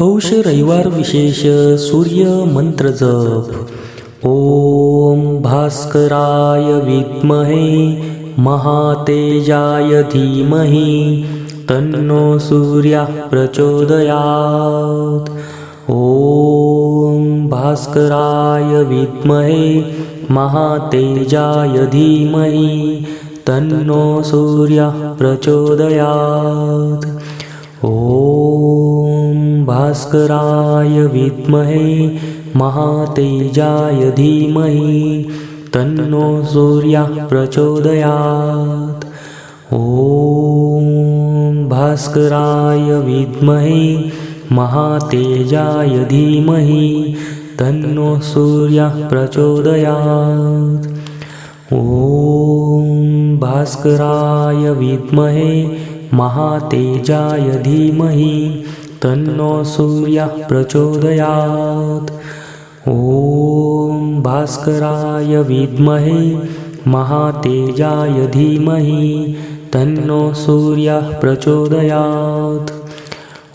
पौष रविवार विशेष सूर्य मंत्र जप. ओम भास्कराय विद्महे महातेजाय धीमहि तन्नो सूर्या प्रचोदयात्. ओम भास्कराय विद्महे महातेजाय धीमहि तन्नो सूर्या प्रचोदयात्. ॐ भास्कराय विद्महे महातेजाय धीमहि तन्नो सूर्यः प्रचोदयात्। ॐ भास्कराय विद्महे महातेजाय धीमहि तन्नो सूर्यः प्रचोदयात्। ॐ भास्कराय विद्महे महातेजाय धीमहि तन्नो सूर्यः प्रचोदयात्। ॐ भास्कराय विद्महे महातेजाय धीमहि तन्नो सूर्यः प्रचोदयात्।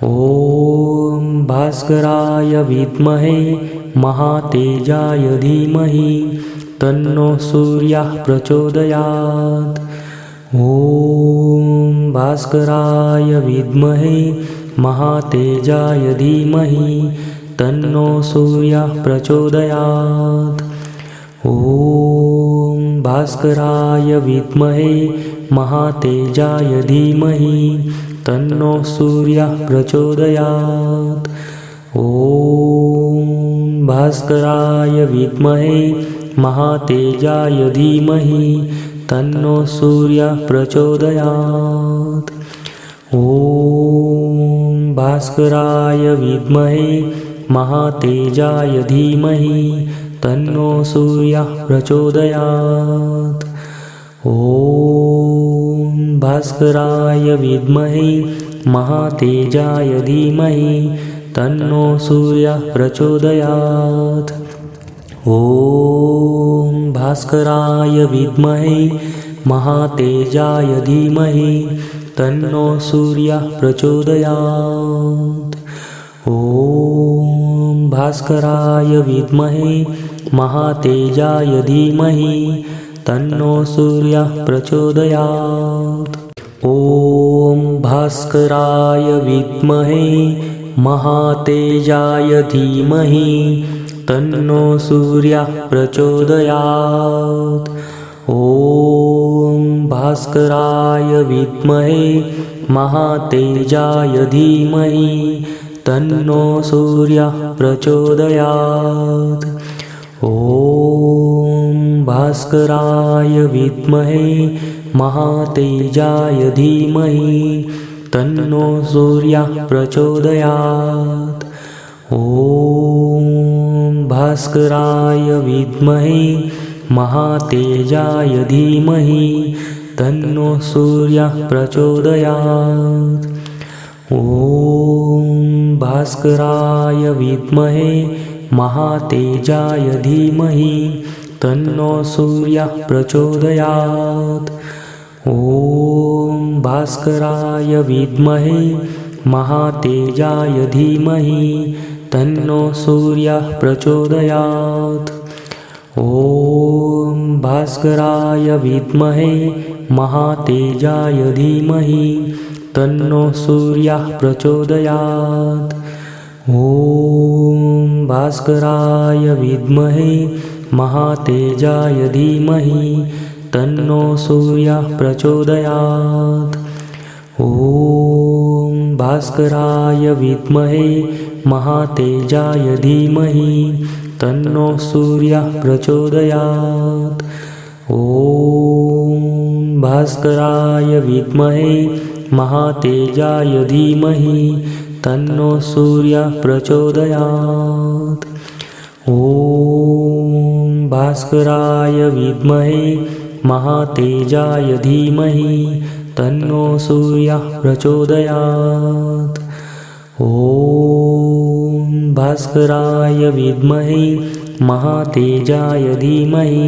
ॐ भास्कराय विद्महे महातेजाय धीमहि तन्नो सूर्यः प्रचोदयात्। ॐ भास्कराय विद्महे महातेजाय धीमहि तन्नो सूर्यः प्रचोदयात्। ॐ भास्कराय विद्महे महातेजाय धीमहि तन्नो सूर्यः प्रचोदयात्। ॐ भास्कराय विद्महे महातेजाय धीमहि तन्नो सूर्यः प्रचोदयात्। ॐ भास्कराय विद्महे महातेजाय धीमहि तन्नो सूर्यः प्रचोदयात्। ॐ भास्कराय विद्महे महातेजाय धीमहि तन्नो सूर्यः प्रचोदयात्। ॐ भास्कराय विद्महे महातेजाय धीमहि तन्नो सूर्यः प्रचोदयात्। ॐ भास्कराय विद्महे महातेजाय धीमहि तन्नो सूर्यः प्रचोदयात्। ॐ भास्कराय विद्महे महातेजाय धीमहि तन्नो सूर्यः प्रचोदयात्। ॐ भास्कराय विद्महे महातेजाय धीमहि तन्नो सूर्यः प्रचोदयात्। ॐ भास्कराय विद्महे महातेजाय धीमहि तन्नो सूर्यः प्रचोदयात्। ॐ भास्कराय विद्महे महातेजाय धीमहि तन्नो सूर्यः प्रचोदयात्। ॐ भास्कराय विद्महे महातेजाय धीमहि तन्नो सूर्यः प्रचोदयात्। ॐ भास्कराय विद्महे महातेजाय धीमहि तन्नो सूर्यः प्रचोदयात्। ॐ भास्कराय विद्महे महातेजाय धीमहि तन्नो सूर्यः प्रचोदयात्। ॐ भास्कराय विद्महे महातेजाय धीमहि तन्नो सूर्यः प्रचोदयात्। ॐ भास्कराय विद्महे महातेजाय धीमहि तन्नो सूर्यः प्रचोदयात् ॐ भास्कराय विद्महे महातेजाय धीमहि तन्नो सूर्यः प्रचोदयात्। ॐ भास्कराय विद्महे महातेजाय धीमहि तन्नो सूर्यः प्रचोदयात्। ॐ भास्कराय विद्महे महातेजाय धीमहि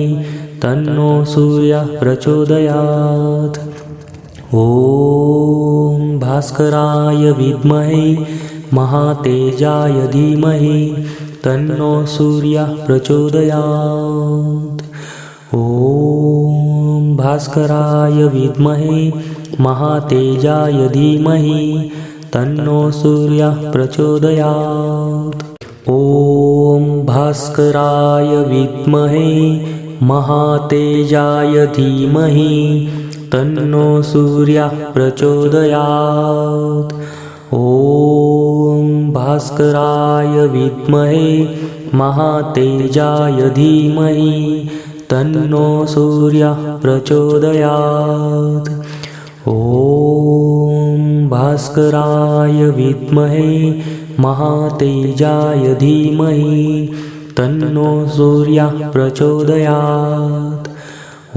तन्नो सूर्यः प्रचोदयात्। ॐ भास्कराय विद्महे महातेजाय धीमहि तन्नो सूर्यः प्रचोदयात्। ॐ भास्कराय विद्महे महातेजाय धीमहि तन्नो सूर्यः प्रचोदयात्। ॐ भास्कराय विद्महे महातेजाय धीमहि तन्नो सूर्यः प्रचोदयात्। ॐ भास्कराय विद्महे महातेजाय धीमहि तन्नो सूर्यः प्रचोदयात्। ॐ भास्कराय विद्महे महातेजाय धीमहि तन्नो सूर्यः प्रचोदयात्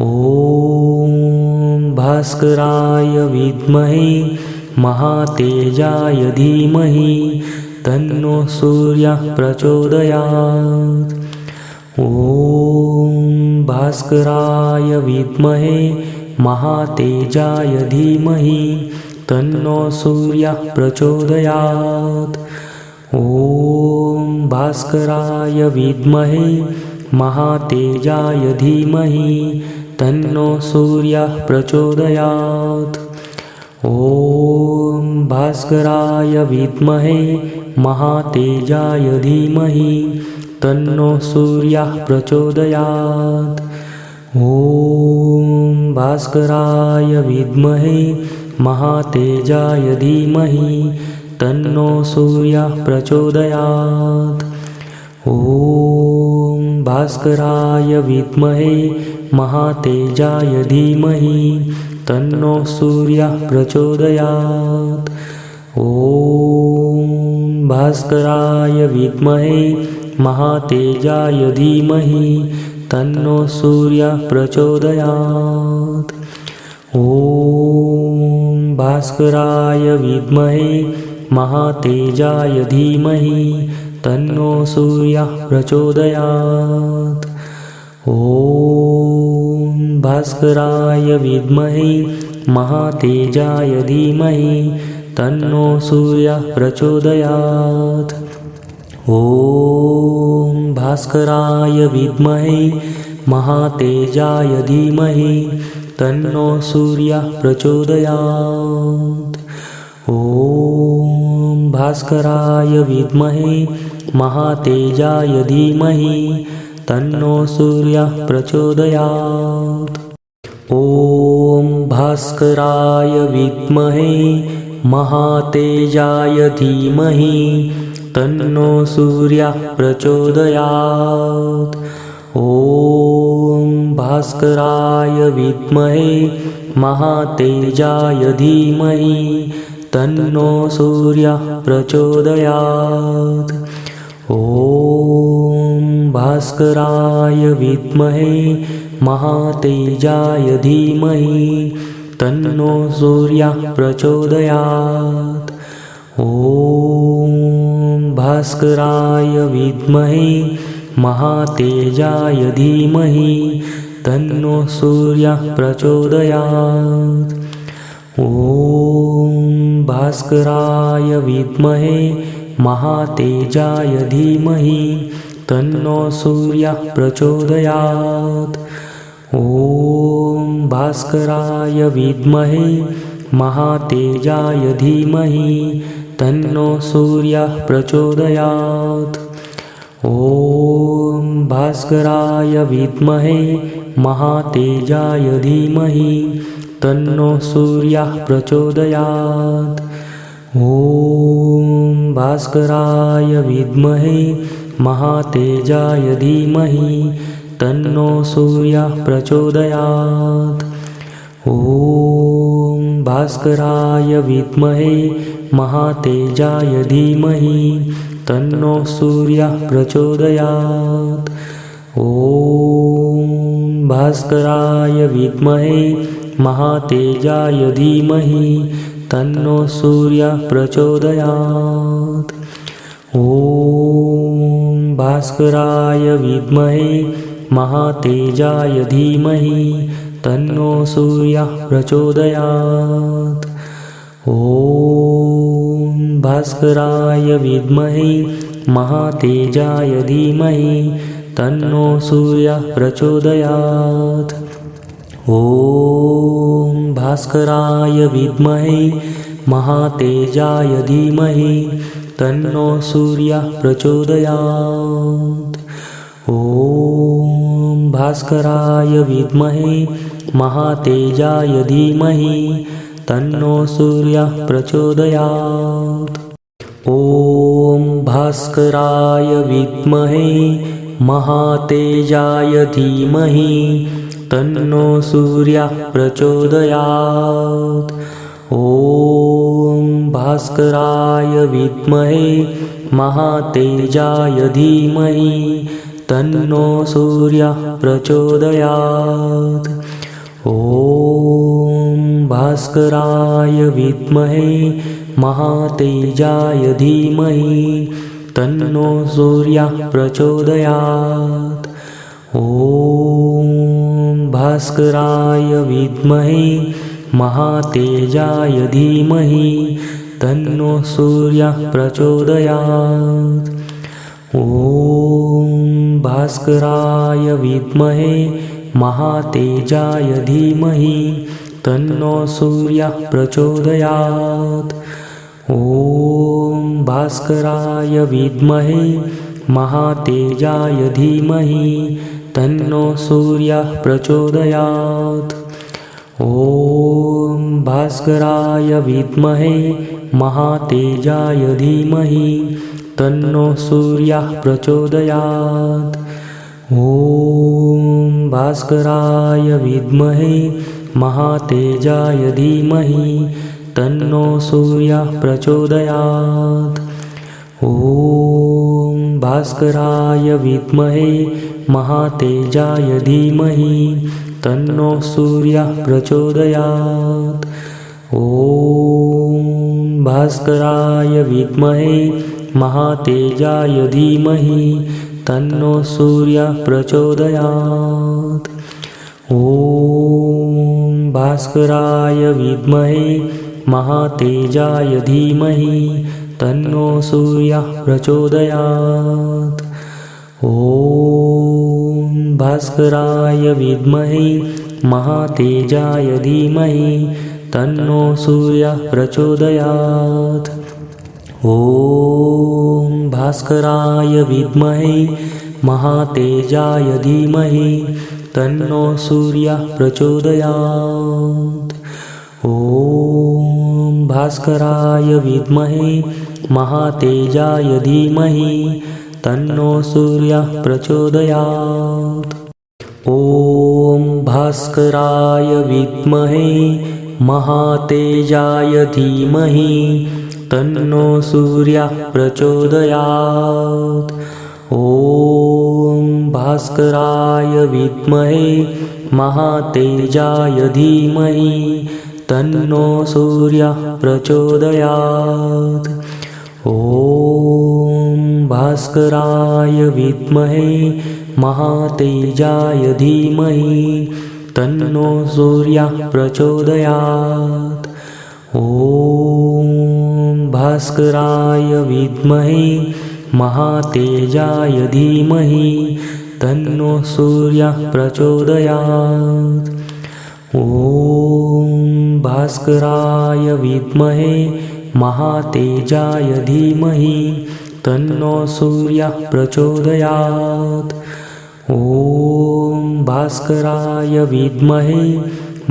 ॐ भास्कराय विद्महे महातेजाय धीमहि तन्नो सूर्यः प्रचोदयात् ॐ भास्कराय विद्महे महातेजाय धीमहि तन्नो सूर्यः प्रचोदयात् ॐ भास्कराय विद्महे महातेजाय धीमहि तन्नो सूर्यः प्रचोदयात्। ॐ भास्कराय विद्महे महातेजाय धीमहि तन्नो सूर्यः प्रचोदयात्। ॐ भास्कराय विद्महे महातेजाय धीमहि तन्नो सूर्यः प्रचोदयात्। ॐ भास्कराय विद्महे महातेजाय धीमहि तन्नो सूर्यः प्रचोदयात्। ॐ भास्कराय विद्महे महातेजाय धीमहि तन्नो सूर्यः प्रचोदयात्। ॐ भास्कराय विद्महे महातेजाय धीमहि तन्नो सूर्यः प्रचोदयात्। ॐ भास्कराय विद्महे महातेजाय धीमहि तन्नो सूर्यः प्रचोदयात्। ॐ भास्कराय विद्महे महातेजाय धीमहि तन्नो सूर्यः प्रचोदयात्। ॐ भास्कराय विद्महे महातेजाय धीमहि तन्नो सूर्यः प्रचोदयात्। ॐ भास्कराय विद्महे महातेजाय धीमहि तन्नो सूर्यः प्रचोदयात्। ॐ भास्कराय विद्महे महातेजाय धीमहि तन्नो सूर्यः प्रचोदयात्। ॐ भास्कराय विद्महे महातेजाय धीमहि तन्नो सूर्यः प्रचोदयात्। ॐ भास्कराय विद्महे महातेजाय धीमहि तन्नो सूर्यः प्रचोदयात् ॐ भास्कराय विद्महे महातेजाय धीमहि तन्नो सूर्यः प्रचोदयात्। ॐ भास्कराय विद्महे महातेजाय धीमहि तन्नो सूर्यः प्रचोदयात्। ॐ भास्कराय विद्महे महातेजाय धीमहि तन्नो सूर्यः प्रचोदयात्। ॐ भास्कराय विद्महे महातेजाय धीमहि तन्नो सूर्यः प्रचोदयात्। ॐ भास्कराय विद्महे महातेजाय धीमहि तन्नो सूर्यः प्रचोदयात्। ॐ भास्कराय विद्महे महातेजाय धीमहि तन्नो सूर्यः प्रचोदयात्। ॐ भास्कराय विद्महे महातेजाय धीमहि तन्नो सूर्यः प्रचोदयात्। ॐ भास्कराय विद्महे महातेजाय धीमहि तन्नो सूर्यः प्रचोदयात् ॐ भास्कराय विद्महे महातेजाय धीमहि तन्नो सूर्यः प्रचोदयात्। ॐ भास्कराय विद्महे महातेजाय धीमहि तन्नो सूर्यः प्रचोदयात्। ॐ भास्कराय विद्महे महातेजाय धीमहि तन्नो सूर्यः प्रचोदयात्। ॐ भास्कराय विद्महे महातेजाय धीमहि तन्नो सूर्यः प्रचोदयात्। ॐ भास्कराय विद्महे महातेजाय धीमहि तन्नो सूर्यः प्रचोदयात् भास्कराय विद्महे महातेजाय धीमहि तन्नो सूर्यः प्रचोदयात्। ॐ भास्कराय विद्महे महातेजाय धीमहि तन्नो सूर्यः प्रचोदयात्। ॐ भास्कराय विद्महे महातेजाय धीमहि तन्नो सूर्यः प्रचोदयात्। ॐ भास्कराय विद्महे महातेजाय धीमहि तन्नो सूर्यः प्रचोदयात्। ॐ भास्कराय विद्महे महातेजाय धीमहि तन्नो सूर्यः प्रचोदयात्। ॐ भास्कराय विद्महे महातेजाय धीमहि तन्नो सूर्यः प्रचोदयात्। ॐ भास्कराय विद्महे महातेजाय धीमहि तन्नो सूर्यः प्रचोदयात्। ॐ भास्कराय विद्महे महातेजाय धीमहि तन्नो सूर्यः प्रचोदयात्। ॐ भास्कराय विद्महे महातेजाय धीमहि तन्नो सूर्यः प्रचोदयात्। ॐ भास्कराय विद्महे महातेजाय धीमहि तन्नो सूर्यः प्रचोदयात्। ॐ भास्कराय विद्महे महातेजाय धीमहि तन्नो सूर्यः प्रचोदयात्। ॐ भास्कराय विद्महे महातेजाय धीमहि तन्नो सूर्यः प्रचोदयात्। ॐ भास्कराय विद्महे महातेजाय धीमहि तन्नो सूर्यः प्रचोदयात्। ॐ भास्कराय विद्महे महातेजाय धीमहि तन्नो सूर्यः प्रचोदयात्। ॐ भास्कराय विद्महे महातेजाय धीमहि तन्नो सूर्यः प्रचोदयात्। ॐ भास्कराय विद्महे महातेजाय धीमहि तन्नो सूर्यः प्रचोदयात्। ॐ भास्कराय विद्महे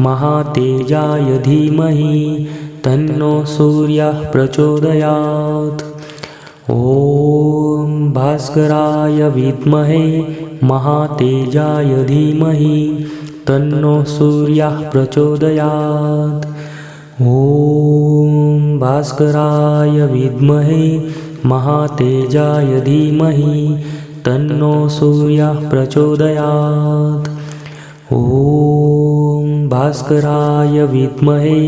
महातेजाय धीमहि तन्नो सूर्यः प्रचोदयात्। ॐ भास्कराय विद्महे महातेजाय धीमहि तन्नो सूर्यः प्रचोदयात्। ॐ भास्कराय विद्महे महातेजाय धीमहि तन्नो सूर्यः प्रचोदयात्। ॐ भास्कराय विद्महे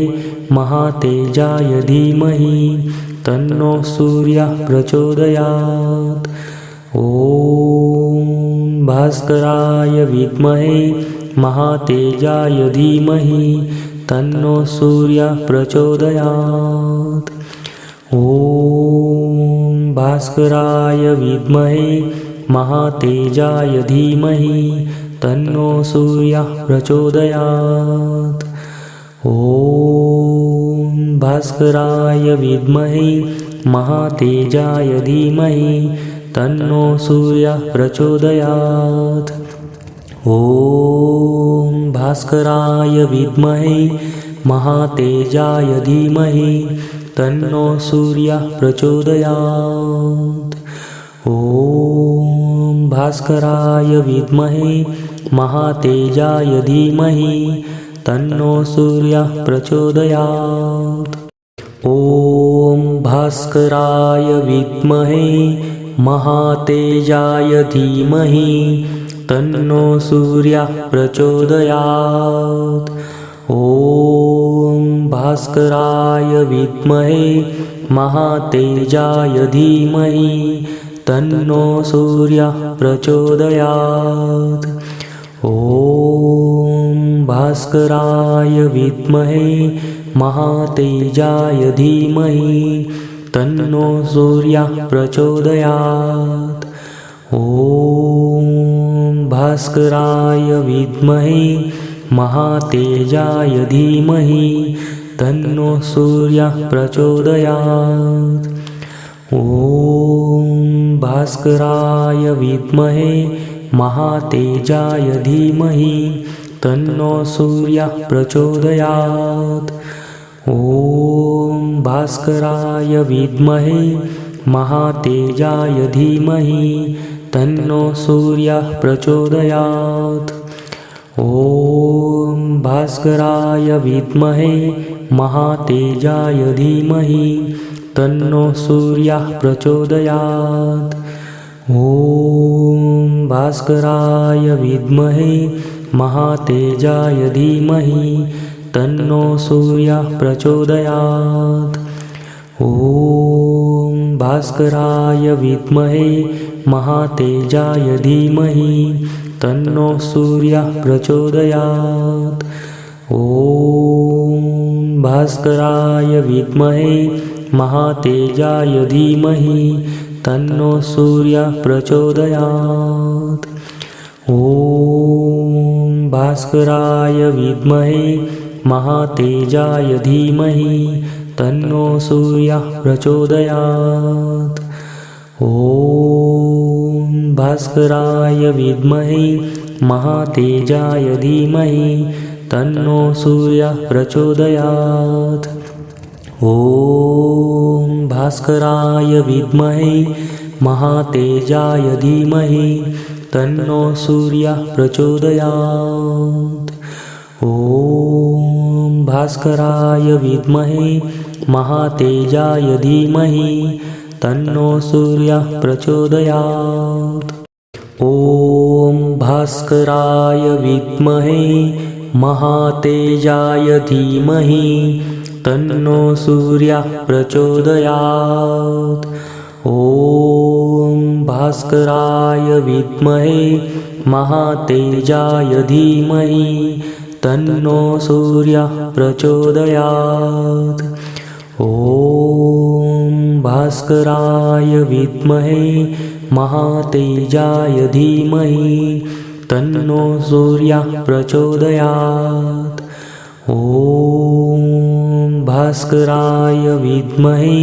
महातेजाय धीमहि तन्नो सूर्यः प्रचोदयात्। ॐ भास्कराय विद्महे महातेजाय धीमहि तन्नो सूर्यः प्रचोदयात् ॐ भास्कराय विद्महे महातेजाय धीमहि तन्नो सूर्यः प्रचोदयात्। ॐ भास्कराय विद्महे महातेजाय धीमहि तन्नो सूर्यः प्रचोदयात्। ॐ भास्कराय विद्महे महातेजाय धीमहि तन्नो सूर्यः प्रचोदयात्। ॐ भास्कराय विद्महे महातेजाय धीमहि तन्नो सूर्यः प्रचोदयात्। ॐ भास्कराय विद्महे महातेजाय धीमहि तन्नो सूर्यः प्रचोदयात्। ॐ भास्कराय विद्महे महातेजाय धीमहि तन्नो सूर्यः प्रचोदयात्। ॐ भास्कराय विद्महे महातेजाय धीमहि तन्नो सूर्यः प्रचोदयात्। ॐ भास्कराय विद्महे महातेजाय धीमहि तन्नो सूर्यः प्रचोदयात्। ॐ भास्कराय विद्महे महातेजाय धीमहि तन्नो सूर्यः प्रचोदयात्। ॐ भास्कराय विद्महे महातेजाय धीमहि तन्नो सूर्यः प्रचोदयात् ॐ भास्कराय विद्महे महातेजाय धीमहि तन्नो सूर्यः प्रचोदयात्। ॐ भास्कराय विद्महे महातेजाय धीमहि तन्नो सूर्यः प्रचोदयात्। ॐ भास्कराय विद्महे महातेजाय धीमहि तन्नो सूर्यः प्रचोदयात्। ॐ भास्कराय विद्महे महातेजाय धीमहि तन्नो सूर्यः प्रचोदयात्। ॐ भास्कराय विद्महे महातेजाय धीमहि तन्नो सूर्यः प्रचोदयात् ॐ भास्कराय विद्महे महातेजाय धीमहि तन्नो सूर्यः प्रचोदयात्। ॐ भास्कराय विद्महे महातेजाय धीमहि तन्नो सूर्यः प्रचोदयात्। ॐ भास्कराय विद्महे महातेजाय धीमहि तन्नो सूर्यः प्रचोदयात्। ॐ भास्कराय विद्महे महातेजाय धीमहि तन्नो सूर्यः प्रचोदयात्। ॐ भास्कराय विद्महे महातेजाय धीमहि तन्नो सूर्यः प्रचोदयात् भास्कराय विद्महे महातेजाय धीमहि तन्नो सूर्यः प्रचोदयात्। ॐ भास्कराय विद्महे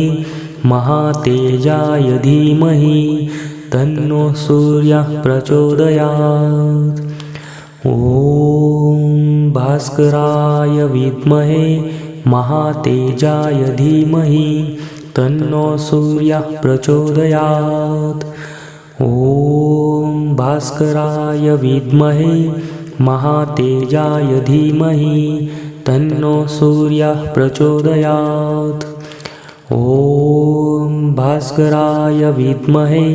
महातेजाय धीमहि तन्नो सूर्यः प्रचोदयात्। ॐ भास्कराय विद्महे महातेजाय धीमहि तन्नो सूर्यः प्रचोदयात्। ॐ भास्कराय विद्महे महातेजाय धीमहि तन्नो सूर्यः प्रचोदयात्। ॐ भास्कराय विद्महे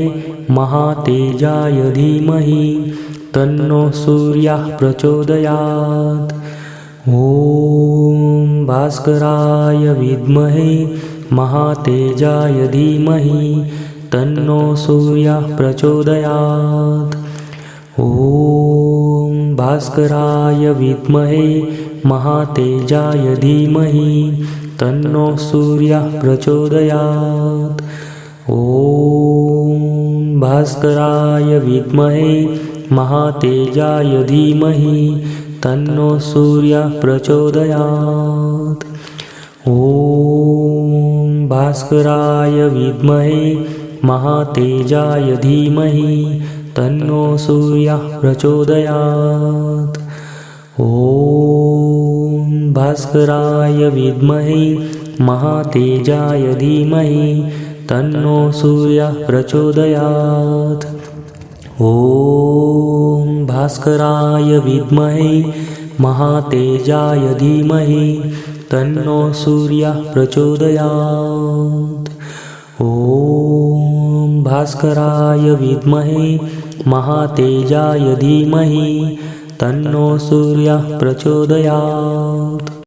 महातेजाय धीमहि तन्नो सूर्यः प्रचोदयात्। ॐ भास्कराय विद्महे महातेजाय धीमहि तन्नो सूर्यः प्रचोदयात्। ॐ भास्कराय विद्महे महातेजाय धीमहि तन्नो सूर्यः प्रचोदयात्। ॐ भास्कराय विद्महे महातेजाय धीमहि तन्नो सूर्यः प्रचोदयात् ॐ भास्कराय विद्महे महातेजाय धीमहि तन्नो सूर्यः प्रचोदयात्। ॐ भास्कराय विद्महे महातेजाय धीमहि तन्नो सूर्यः प्रचोदयात्। ॐ भास्कराय विद्महे महातेजाय धीमहि तन्नो सूर्यः प्रचोदयात्। ॐ भास्कराय विद्महे महातेजाय धीमहि तन्नो सूर्यः प्रचोदयात्